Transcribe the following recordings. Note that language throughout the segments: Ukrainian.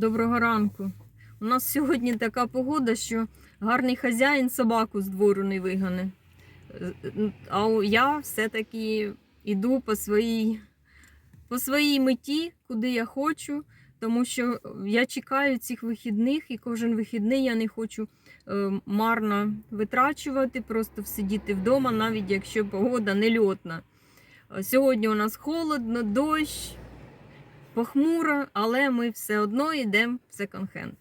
Доброго ранку. У нас сьогодні така погода, що гарний хазяїн собаку з двору не вигане. А я все-таки йду по своїй, по своїй меті, куди я хочу, тому що я чекаю цих вихідних, і кожен вихідний я не хочу е, марно витрачувати, просто сидіти вдома, навіть якщо погода нельотна. Сьогодні у нас холодно, дощ, похмуро, але ми все одно йдемо в секонд-хенд.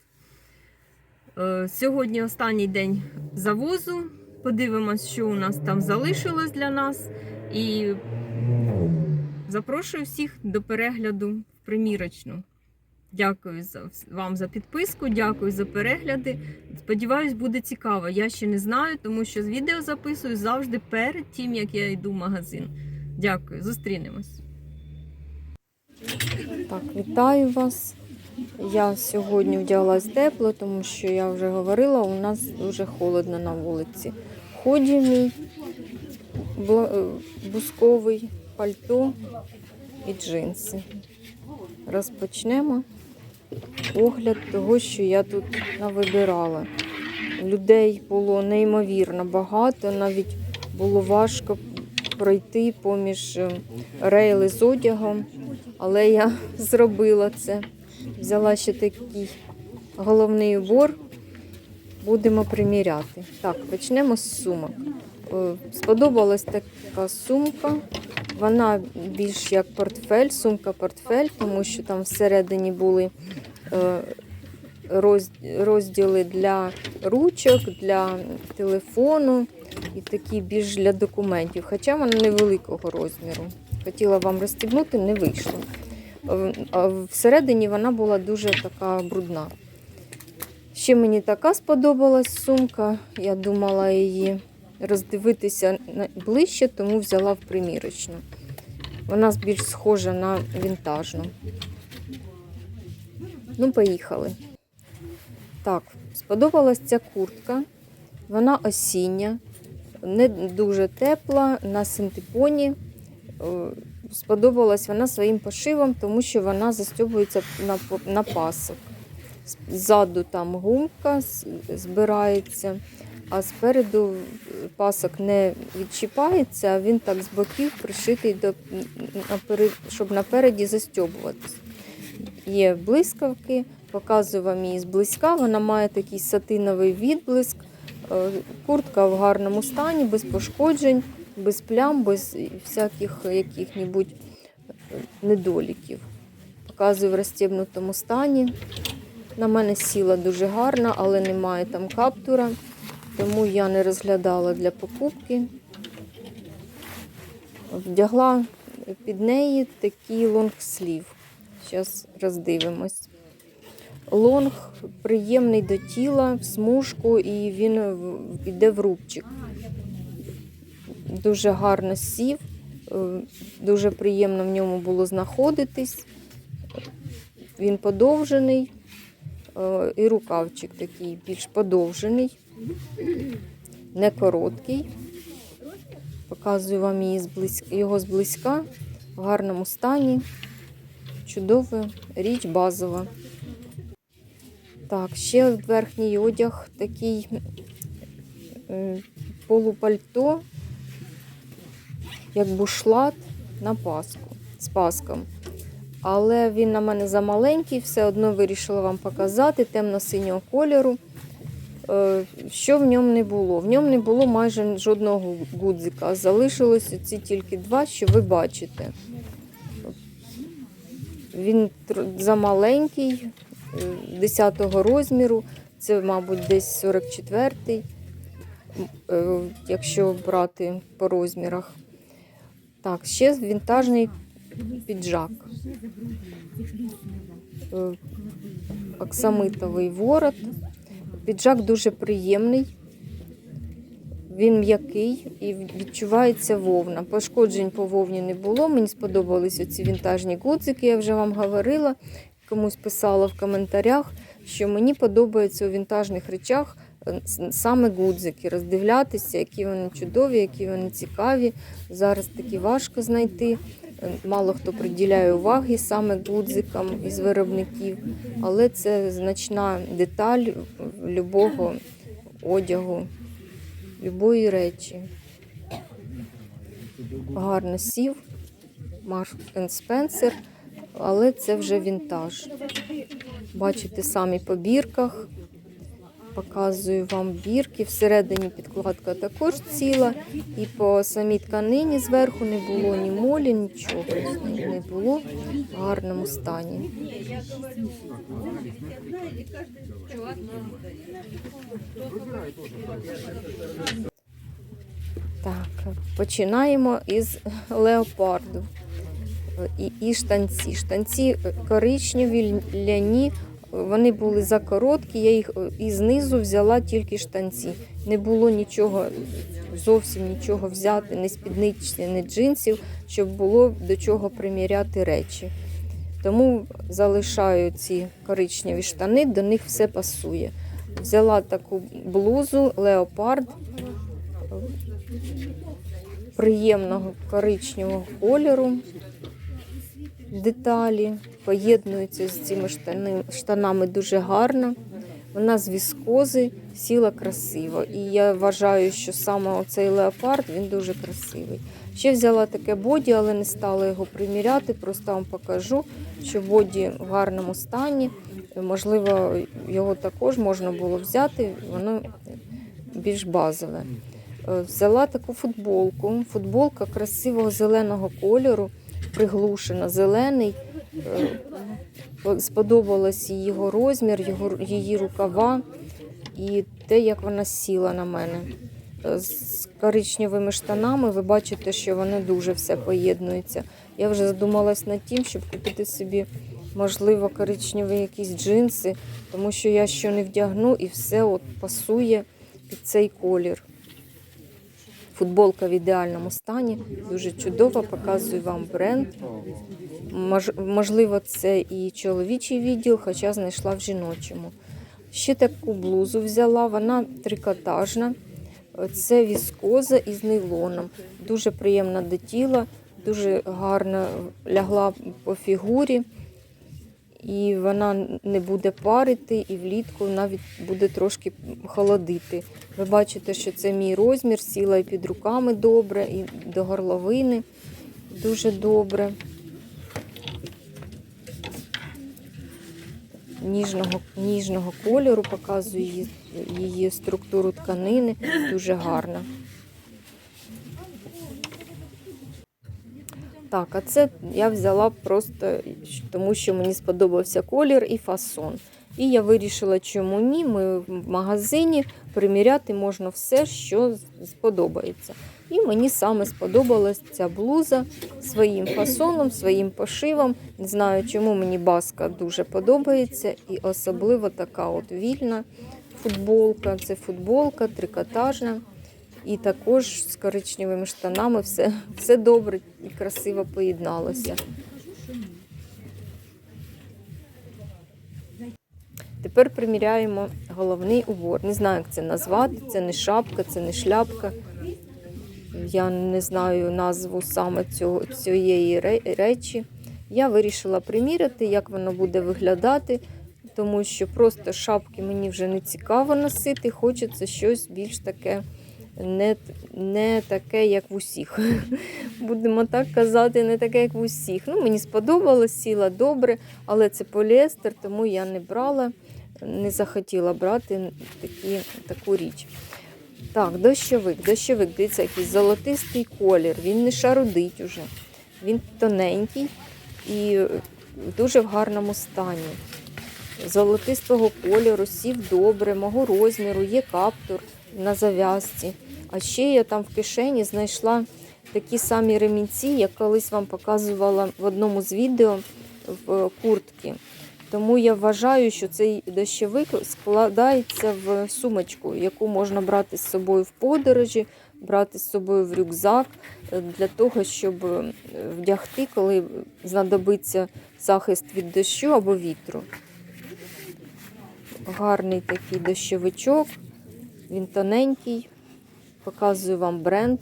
Е, Сьогодні останній день завозу. Подивимось, що у нас там залишилось для нас. І запрошую всіх до перегляду в примірочну. Дякую вам за підписку, дякую за перегляди. Сподіваюсь, буде цікаво. Я ще не знаю, тому що з відео записую завжди перед тим, як я йду в магазин. Дякую, зустрінемось. Так, вітаю вас. Я сьогодні вдяглась тепло, тому що я вже говорила, у нас дуже холодно на вулиці. Ході мій е, бусковий пальто і джинси. Розпочнемо огляд того, що я тут навибирала. Людей було неймовірно багато, навіть було важко пройти поміж е, рейли з одягом, але я зробила це. Взяла ще такий головний убор. Будемо приміряти. Так, почнемо з сумок. Е, Сподобалась така сумка. Вона більш як портфель, сумка-портфель, тому що там всередині були е, розділи для ручок, для телефону і такі більш для документів. Хоча вона невеликого розміру. Хотіла вам розстібнути, не вийшло. Всередині вона була дуже така брудна. Ще мені така сподобалась сумка. Я думала її роздивитися ближче, тому взяла в примірочну. Вона більш схожа на вінтажну. Ну, поїхали. Так, сподобалась ця куртка. Вона осіння, не дуже тепла, на синтепоні. Е, Сподобалась вона своїм пошивом, тому що вона застібується на, на пасок. Ззаду там гумка збирається, а спереду пасок не відчіпається, а він так з боків пришитий, до, щоб напереді застьобуватись. Є блискавки, показую вам її зблизька. Вона має такий сатиновий відблиск. Е, Куртка в гарному стані, без пошкоджень, без плям, без всяких яких-небудь недоліків. Показую в розстібнутому стані. На мене сіла дуже гарна, але немає там каптура, тому я не розглядала для покупки. Вдягла під неї такий лонгслів. Зараз роздивимось. Лонг приємний до тіла, в смужку, і він піде в рубчик. Дуже гарно сів, е, дуже приємно в ньому було знаходитись. Він подовжений, е, і рукавчик такий більш подовжений, не короткий. Показую вам її зблизь- його зблизька, в гарному стані. Чудова річ базова. Так, ще верхній одяг такий полупальто, як бушлат на паску з паском. Але він на мене замаленький, все одно вирішила вам показати темно-синього кольору. Е, Що в ньому не було? В ньому не було майже жодного гудзика. Залишилось ці тільки два, що ви бачите. Він замаленький, 10 розміру. Це, мабуть, десь 44-й, е, якщо брати по розмірах. Так, ще вінтажний піджак. Е, Оксамитовий ворот. Піджак дуже приємний. Він м'який і відчувається вовна. Пошкоджень по вовні не було. Мені сподобались оці вінтажні гудзики, я вже вам говорила. Комусь писала в коментарях, що мені подобається у вінтажних речах е, саме гудзики, роздивлятися, які вони чудові, які вони цікаві. Зараз таки важко знайти Е, Мало хто приділяє уваги саме гудзикам із виробників, але це значна деталь любого одягу, любої речі. Гарно сів, Марк Спенсер, але це вже вінтаж. Бачите самі по бірках. Показую вам бірки. Всередині підкладка також ціла. І по самій тканині зверху не було ні молі, нічого не було в гарному стані. Так, починаємо із леопарду. І, і штанці. Штанці коричневі, ляні, вони були закороткі, я їх е, і знизу взяла тільки штанці. Не було нічого, зовсім нічого взяти, ні спідниці, ні джинсів, щоб було до чого приміряти речі. Тому залишаю ці коричневі штани, до них все пасує. Взяла таку блузу леопард приємного коричневого кольору. Деталі поєднуються з цими штанами дуже гарно. Вона з віскози сіла красиво. І я вважаю, що саме оцей леопард він дуже красивий. Ще взяла таке боді, але не стала його приміряти. Просто вам покажу, що боді в гарному стані. Можливо, його також можна було взяти, воно більш базове. Е, Взяла таку футболку. Футболка красивого зеленого кольору, приглушена, зелений. Е, Сподобалась її його розмір, його, її рукава і те, як вона сіла на мене. Е, З коричневими штанами ви бачите, що вони дуже все поєднуються. Я вже задумалась над тим, щоб купити собі, можливо, коричневі якісь джинси, тому що я що не вдягну і все от пасує під цей колір. Футболка в ідеальному стані, дуже чудова, показую вам бренд. Можливо, це і чоловічий відділ, хоча знайшла в жіночому. Ще таку блузу взяла, вона трикотажна. Це віскоза із нейлоном. Дуже приємна до тіла, дуже гарно лягла по фігурі. І вона не буде парити, і влітку навіть буде трошки холодити. Ви бачите, що це мій розмір, сіла і під руками добре, і до горловини дуже добре. Ніжного, ніжного кольору показую її, її структуру тканини, дуже гарна. Так, а це я взяла просто тому, що мені сподобався колір і фасон. І я вирішила, чому ні. Ми в магазині приміряти можна все, що сподобається. І мені саме сподобалась ця блуза своїм фасоном, своїм пошивом. Не знаю, чому мені баска дуже подобається. І особливо така от вільна футболка. Це футболка трикотажна. І також з коричневими штанами все, все добре і красиво поєдналося. Тепер приміряємо головний убор. Не знаю, як це назвати. Це не шапка, це не шляпка. Я не знаю назву саме цього, цієї речі. Я вирішила приміряти, як воно буде виглядати, тому що просто шапки мені вже не цікаво носити. Хочеться щось більш таке не, не таке, як в усіх. Будемо так казати, не таке, як в усіх. Ну, мені сподобалось, сіла добре, але це поліестер, тому я не брала, не захотіла брати такі, таку річ. Так, дощовик, дощовик, дивіться, якийсь золотистий колір, він не шарудить уже. Він тоненький і дуже в гарному стані. Золотистого кольору, сів добре, мого розміру, є каптур на зав'язці. А ще я там в кишені знайшла такі самі ремінці, як колись вам показувала в одному з відео в куртки. Тому я вважаю, що цей дощовик складається в сумочку, яку можна брати з собою в подорожі, брати з собою в рюкзак е, для того, щоб е, вдягти, коли знадобиться захист від дощу або вітру. Гарний такий дощовичок, він тоненький. Показую вам бренд.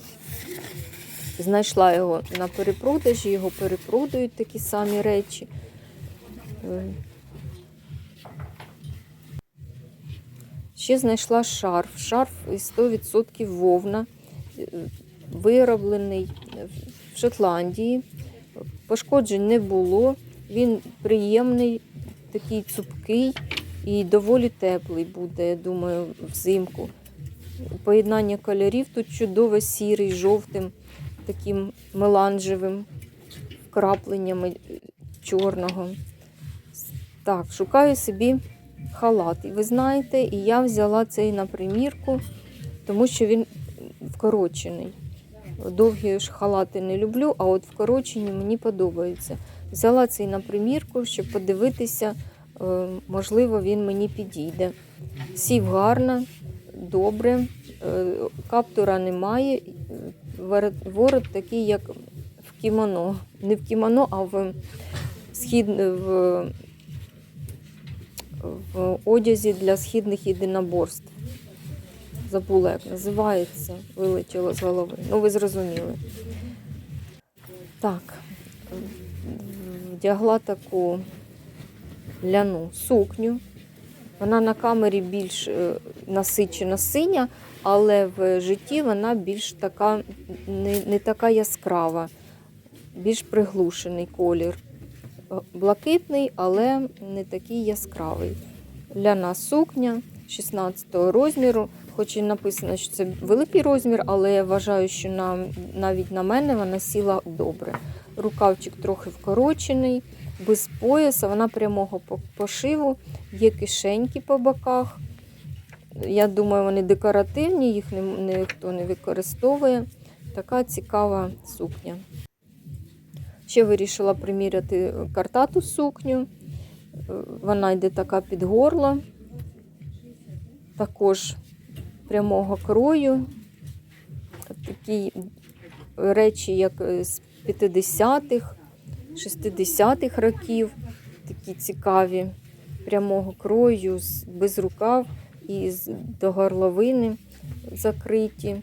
Знайшла його на перепродажі, його перепродають такі самі речі. Ще знайшла шарф. Шарф із 100% вовна, вироблений в Шотландії. Пошкоджень не було. Він приємний, такий цупкий і доволі теплий буде, я думаю, взимку. Поєднання кольорів тут чудове, сірий, жовтим, таким меланжевим крапленнями чорного. Так, шукаю собі халат. І ви знаєте, і я взяла цей на примірку, тому що він вкорочений. Довгі ж халати не люблю, а от вкорочені мені подобаються. Взяла цей на примірку, щоб подивитися, можливо, він мені підійде. Сів гарно, добре, е, каптура немає. е, Ворот такий, як в кімоно. Не в кімоно, а в схід в, в одязі для східних єдиноборств. Забула, як називається, вилетіло з голови. Ну, ви зрозуміли. Так, вдягла таку ляну сукню. Вона на камері більш е, насичена синя, але в житті вона більш така, не, не така яскрава, більш приглушений колір. Е, Блакитний, але не такий яскравий. Ляна сукня 16 розміру, хоч і написано, що це великий розмір, але я вважаю, що на, навіть на мене вона сіла добре. Рукавчик трохи вкорочений, без пояса, вона прямого пошиву, є кишеньки по боках. Я думаю, вони декоративні, їх ніхто не використовує. Така цікава сукня. Ще вирішила приміряти картату сукню. Е, Вона йде така під горло, також прямого крою. Такі речі, як е, з 50-х, 60-х років, такі цікаві, прямого крою, без рукав і до горловини закриті.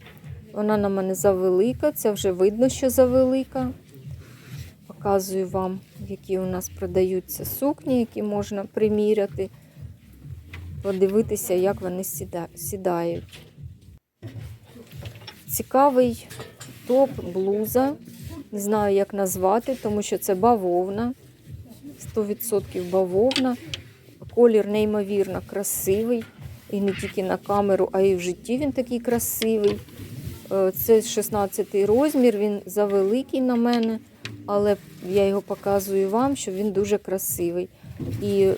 Вона на мене завелика, це вже видно, що завелика. Показую вам, які у нас продаються сукні, які можна приміряти, подивитися, як вони сідають. Цікавий топ, блуза. Не знаю, як назвати, тому що це бавовна. 100% бавовна. Колір неймовірно красивий. І не тільки на камеру, а й в житті він такий красивий. Е, Це 16 розмір, він завеликий на мене, але я його показую вам, що він дуже красивий. І е,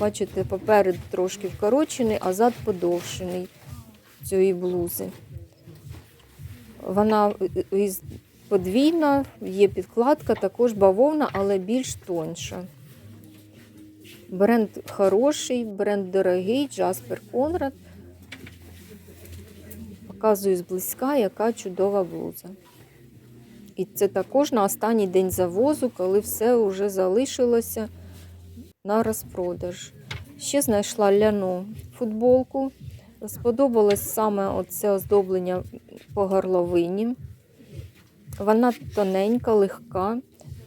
бачите, поперед трошки вкорочений, а зад подовшений цієї блузи. Вона е, із подвійна, є підкладка, також бавовна, але більш тонша. Бренд хороший, бренд дорогий, Джаспер Конрад. Показую зблизька, яка чудова блуза. І це також на останній день завозу, коли все вже залишилося на розпродаж. Ще знайшла ляну футболку. Сподобалось саме оце оздоблення по горловині. Вона тоненька, легка,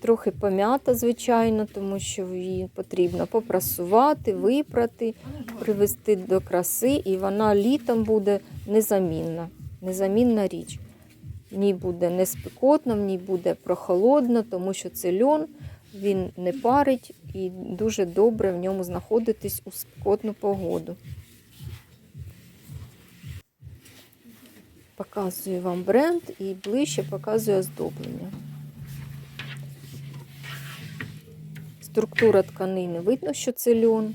трохи пом'ята, звичайно, тому що її потрібно попрасувати, випрати, привести до краси, і вона літом буде незамінна. Незамінна річ. В ній буде не спекотно, в ній буде прохолодно, тому що це льон, він не парить і дуже добре в ньому знаходитись у спекотну погоду. Показую вам бренд і ближче показую оздоблення. Структура тканини видно, що це льон.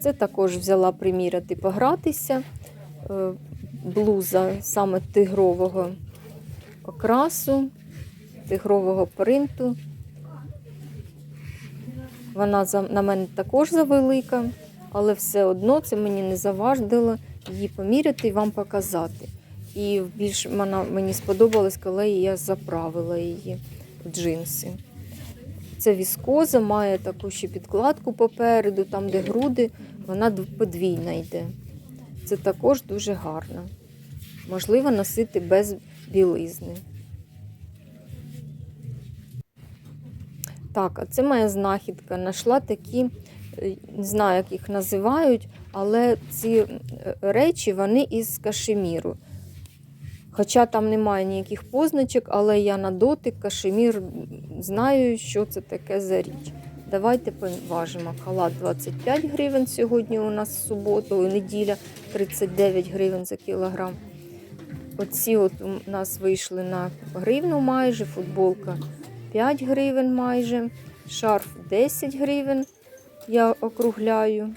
Це також взяла приміряти, погратися. Е, Блуза саме тигрового окрасу, тигрового принту. Вона на мене також завелика, але все одно це мені не завадило її поміряти і вам показати. І більш вона мені сподобалась, коли я заправила її в джинси. Це віскоза, має таку ще підкладку попереду, там, де груди, вона подвійна йде. Це також дуже гарно. Можливо носити без білизни. Так, а це моя знахідка. Нашла такі, е, не знаю, як їх називають, але ці е, речі вони із кашеміру. Хоча там немає ніяких позначок, але я на дотик кашемір знаю, що це таке за річ. Давайте поважимо. Халат 25 гривень сьогодні у нас суботу, неділя 39 гривень за кілограм. Оці от у нас вийшли на гривну майже, футболка 5 гривень майже, шарф 10 гривень, я округляю.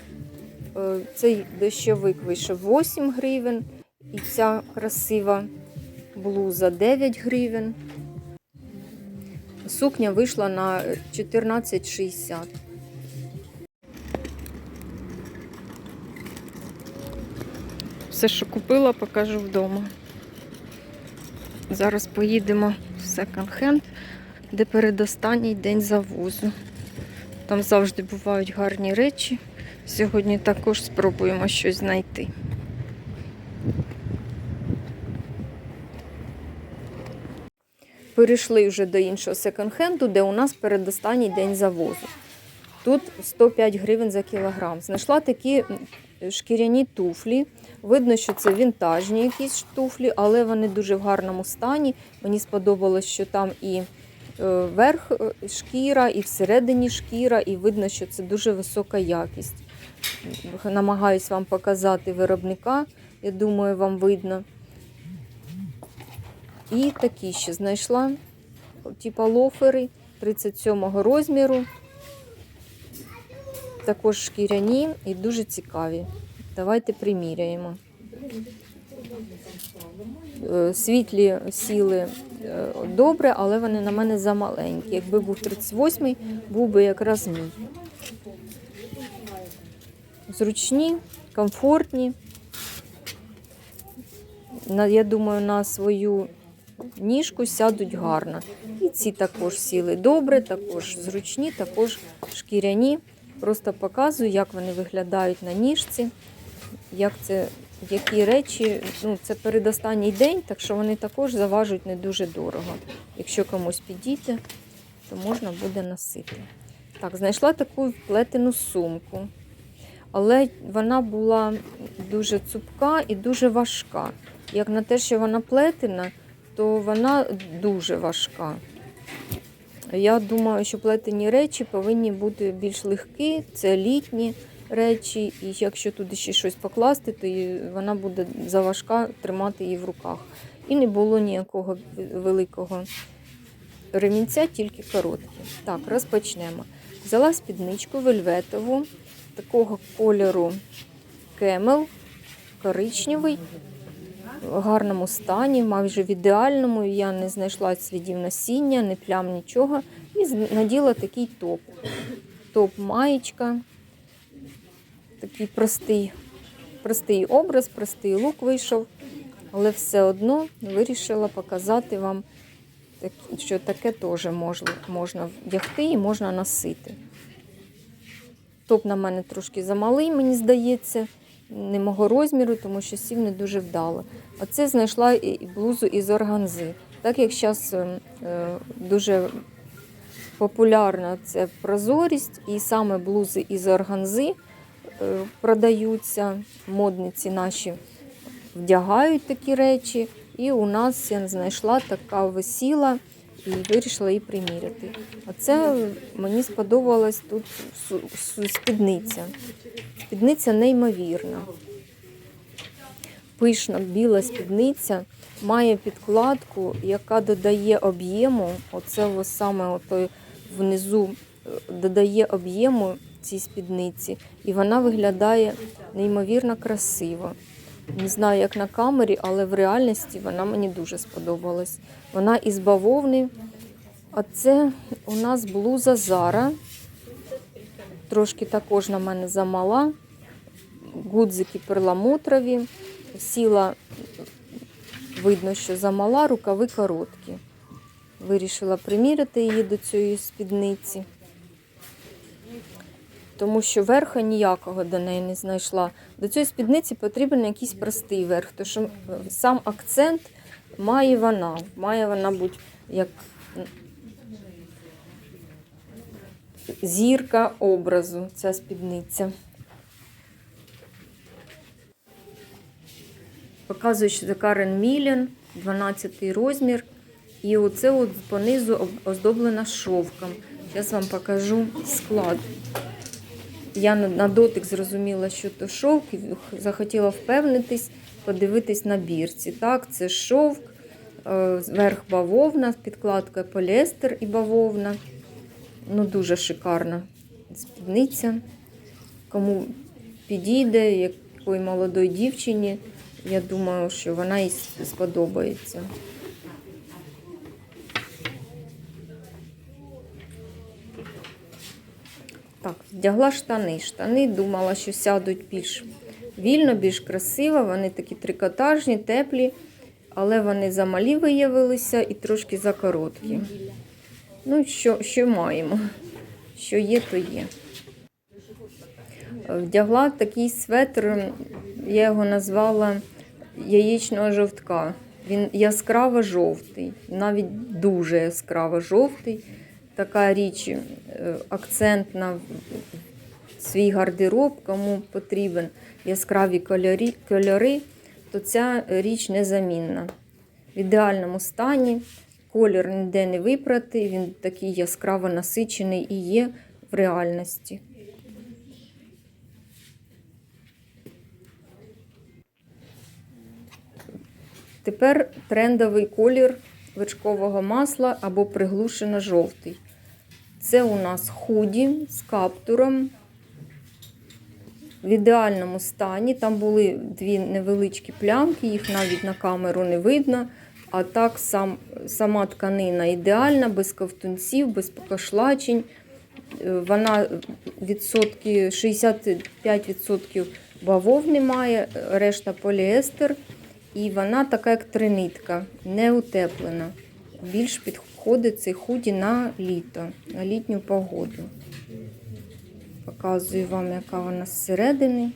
Е, Цей дощовик вийшов 8 гривень. І ця красива блуза 9 гривень. Сукня вийшла на 14,60. Все, що купила, покажу вдома. Зараз поїдемо в секонд-хенд, де передостанній день завозу. Там завжди бувають гарні речі. Сьогодні також спробуємо щось знайти. Перейшли вже до іншого секонд-хенду, де у нас передостанній день завозу. Тут 105 гривень за кілограм. Знайшла такі шкіряні туфлі. Видно, що це вінтажні якісь туфлі, але вони дуже в гарному стані. Мені сподобалось, що там і е, верх е, шкіра, і всередині шкіра, і видно, що це дуже висока якість. Намагаюсь вам показати виробника. Я думаю, вам видно. І такі ще знайшла, типа лофери 37 розміру. Також шкіряні і дуже цікаві. Давайте приміряємо. Е, Світлі сіли е, добре, але вони на мене замаленькі. Якби був 38-й, був би якраз мій. Зручні, комфортні. Я думаю, на свою ніжку сядуть гарно. І ці також сіли добре, також зручні, також шкіряні. Просто показую, як вони виглядають на ніжці, як це, які речі. Ну, це передостанній день, так що вони також заважують не дуже дорого. Якщо комусь підійти, то можна буде носити. Так, знайшла таку плетену сумку. Але вона була дуже цупка і дуже важка. Як на те, що вона плетена, то вона дуже важка. Я думаю, що плетені речі повинні бути більш легкі, це літні речі, і якщо туди ще щось покласти, то вона буде заважка тримати її в руках. І не було ніякого великого ремінця, тільки короткі. Так, розпочнемо. Взяла спідничку вельветову, такого кольору кемел, коричневий, в гарному стані, майже в ідеальному. Я не знайшла слідів насіння, не плям нічого. І наділа такий топ. Топ маєчка. Такий простий, простий образ, простий лук вийшов. Але все одно вирішила показати вам, що таке теж можна вдягти і можна носити. Топ на мене трошки замалий, мені здається, не мого розміру, тому що сів не дуже вдало. Оце знайшла і блузу із органзи. Так як зараз дуже популярна це прозорість, і саме блузи із органзи е, продаються, модниці наші вдягають такі речі. І у нас я знайшла така висіла і вирішила її приміряти. А це мені сподобалась тут спідниця. Спідниця неймовірна. Пишна біла спідниця має підкладку, яка додає об'єму. Оце саме отой внизу е, додає об'єму цій спідниці, і вона виглядає неймовірно красиво. Не знаю, як на камері, але в реальності вона мені дуже сподобалась. Вона із бавовни. А це у нас блуза Зара. Трошки також на мене замала. Гудзики перламутрові. Сіла, видно, що замала, рукави короткі. Вирішила приміряти її до цієї спідниці. Тому що верха ніякого до неї не знайшла. До цієї спідниці потрібен якийсь простий верх, тому що е, сам акцент має вона. Має вона бути як зірка образу, ця спідниця. Показую, що Карен Мілен, 12 розмір. І оце от понизу оздоблена шовком. Зараз вам покажу склад. Я на, дотик зрозуміла, що то шовк, і захотіла впевнитись, подивитись на бірці. Так, це шовк, е, зверх бавовна, підкладка поліестер і бавовна. Ну, дуже шикарна спідниця. Кому підійде, якої молодої дівчині, я думаю, що вона їй сподобається. Так, вдягла штани. Штани думала, що сядуть більш вільно, більш красиво. Вони такі трикотажні, теплі, але вони замалі виявилися і трошки закороткі. Ну, що, що маємо? Що є, то є. Вдягла такий светр, я його назвала яєчного жовтка. Він яскраво жовтий, навіть дуже яскраво жовтий. Така річ, е, акцент на свій гардероб, кому потрібен яскраві кольорі, кольори, то ця річ незамінна. В ідеальному стані, колір ніде не випрати, він такий яскраво насичений і є в реальності. Тепер трендовий колір вершкового масла або приглушено жовтий. Це у нас худі з каптуром в ідеальному стані. Там були дві невеличкі плямки, їх навіть на камеру не видно. А так сам, сама тканина ідеальна, без ковтунців, без покошлачень. Е, Вона відсотки, 65% бавовни має, решта поліестер. І вона така, як тринитка, не утеплена. Більш підходить цей худі на літо, на літню погоду. Показую вам, яка вона зсередини.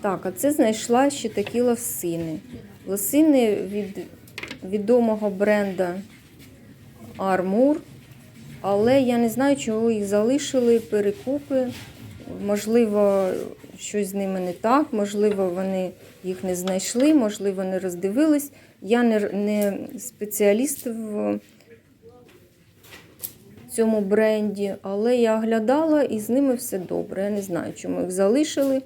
Так, а це знайшла ще такі лосини. Лосини від відомого бренда Armour. Але я не знаю, чого їх залишили, перекупи. Можливо, щось з ними не так, можливо, вони їх не знайшли, можливо, не роздивились. Я не, не спеціаліст в цьому бренді, але я оглядала і з ними все добре. Я не знаю, чому їх залишили.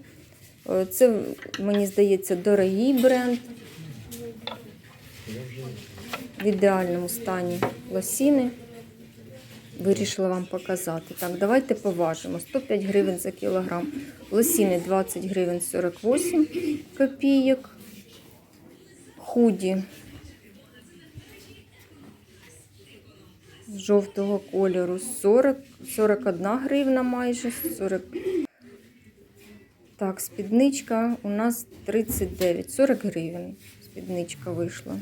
Е, Це, мені здається, дорогий бренд. В ідеальному стані лосіни. Вирішила вам показати. Так, давайте поважимо. 105 гривень за кілограм. Лосіни 20 гривень 48 копійок. Худі жовтого кольору 40, 41 гривна майже. 40. Так, спідничка у нас 39, 40 гривень. Спідничка вийшла.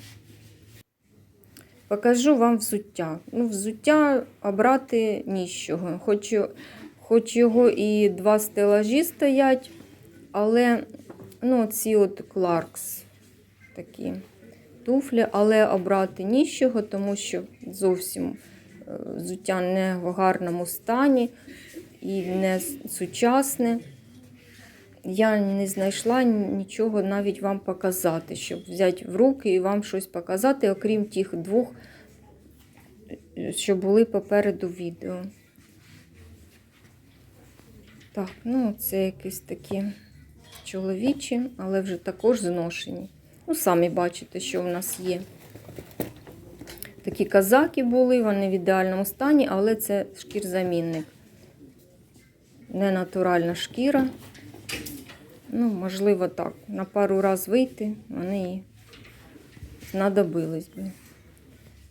Покажу вам взуття. Ну, взуття обрати нічого. Хоч, хоч його і два стелажі стоять, але ну, ці от Clarks такі туфлі, але обрати нічого, тому що зовсім е, взуття не в гарному стані і не сучасне. Я не знайшла нічого навіть вам показати, щоб взяти в руки і вам щось показати, окрім тих двох, що були попереду відео. Так, ну це якісь такі чоловічі, але вже також зношені. Ну, самі бачите, що в нас є. Такі казаки були, вони в ідеальному стані, але це шкірзамінник. Не натуральна шкіра. Ну, можливо, так. На пару раз вийти, вони і знадобились би.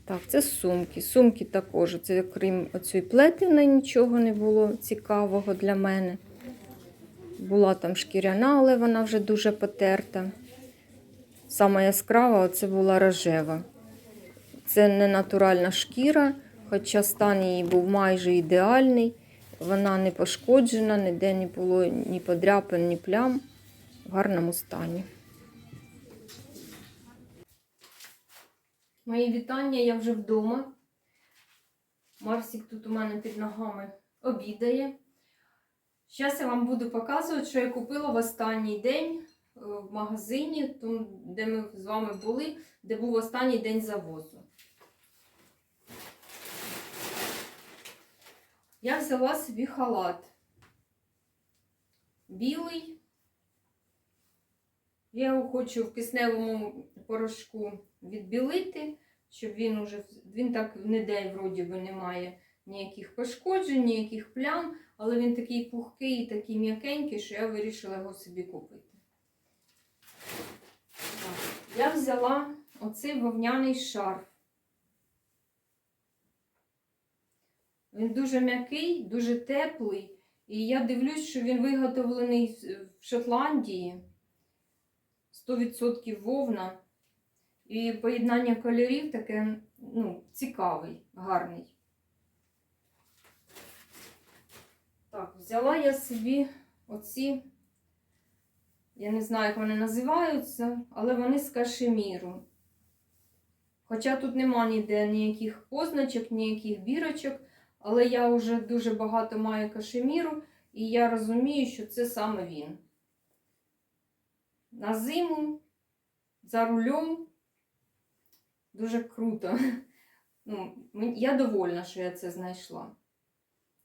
Так, це сумки. Сумки також. Це, крім оцієї плетини, нічого не було цікавого для мене. Була там шкіряна, але вона вже дуже потерта. Сама яскрава це була рожева. Це не натуральна шкіра, хоча стан її був майже ідеальний. Вона не пошкоджена, ніде не було ні подряпин, ні плям. В гарному стані. Мої вітання, я вже вдома. Марсик тут у мене під ногами обідає. Зараз я вам буду показувати, що я купила в останній день е, в магазині, де ми з вами були, де був останній день завозу. Я взяла собі халат. Білий. Я його хочу в кисневому порошку відбілити, щоб він уже він так ніде вроді би немає ніяких пошкоджень, ніяких плям, але він такий пухкий і такий м'якенький, що я вирішила його собі купити. Так. Я взяла оцей вовняний шарф. Він дуже м'який, дуже теплий. І я дивлюсь, що він виготовлений в- в Шотландії. 100% вовна. І поєднання кольорів таке ну, цікавий, гарний. Так, взяла я собі оці, я не знаю, як вони називаються, але вони з кашеміру. Хоча тут нема ніде ніяких позначок, ніяких бірочок, але я вже дуже багато маю кашеміру, і я розумію, що це саме він. На зиму, за рулем. Дуже круто. Ну, я довольна, що я це знайшла.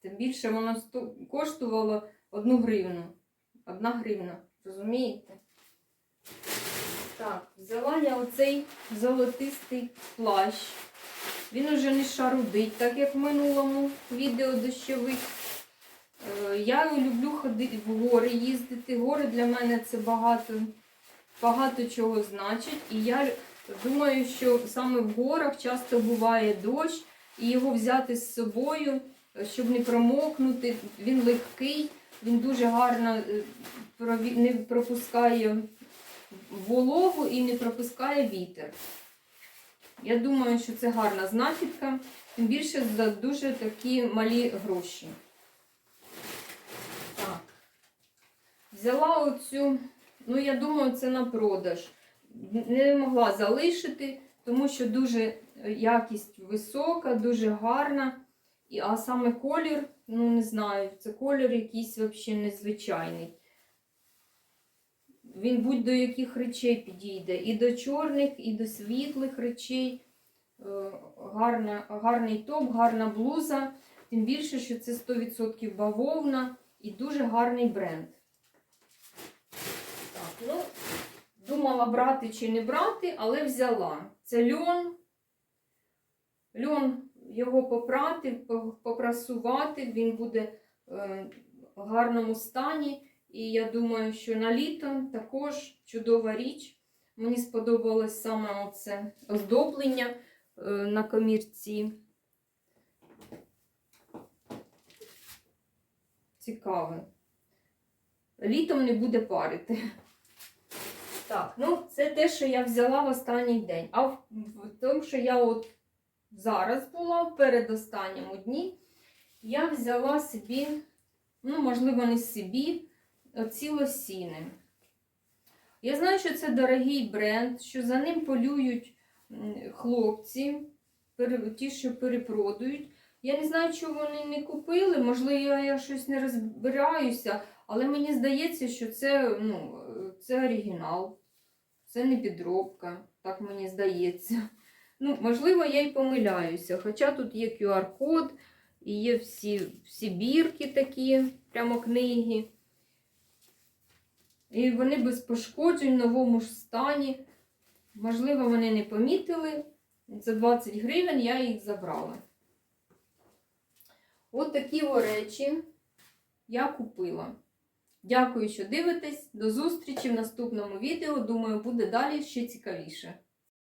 Тим більше воно коштувало одну гривну. Одна гривна, розумієте? Так, взяла я оцей золотистий плащ. Він уже не шарудить, так як в минулому відео дощових. Е, Я люблю ходити в гори, їздити. Гори для мене це багато, багато чого значить. І я думаю, що саме в горах часто буває дощ, і його взяти з собою, е, щоб не промокнути. Він легкий, він дуже гарно е, не пропускає вологу і не пропускає вітер. Я думаю, що це гарна знахідка, тим більше за дуже такі малі гроші. Так. Взяла оцю, ну я думаю, це на продаж. Не могла залишити, тому що дуже якість висока, дуже гарна. А саме колір, ну не знаю, це колір якийсь взагалі незвичайний. Він будь-до яких речей підійде. І до чорних, і до світлих речей. Е, Гарна, гарний топ, гарна блуза. Тим більше, що це 100% бавовна і дуже гарний бренд. Так, ну, думала брати чи не брати, але взяла. Це льон. Льон його попрати, попрасувати, він буде е, в гарному стані. І я думаю, що на літо також чудова річ. Мені сподобалось саме оце оздоблення е, на комірці. Цікаве. Літом не буде парити. Так, ну це те, що я взяла в останній день. А в, в тому, що я от зараз була в передостанньому дні, я взяла собі, ну, можливо, не собі, оці лосіни. Я знаю, що це дорогий бренд, що за ним полюють хлопці, ті, що перепродають. Я не знаю, чого вони не купили, можливо, я, щось не розбираюся, але мені здається, що це, ну, це оригінал, це не підробка, так мені здається. Ну, можливо, я й помиляюся, хоча тут є QR-код і є всі, всі бірки такі, прямо книги. І вони без пошкоджень в новому ж стані. Можливо, вони не помітили. За 20 гривень я їх забрала. От такі речі я купила. Дякую, що дивитесь. До зустрічі в наступному відео. Думаю, буде далі ще цікавіше.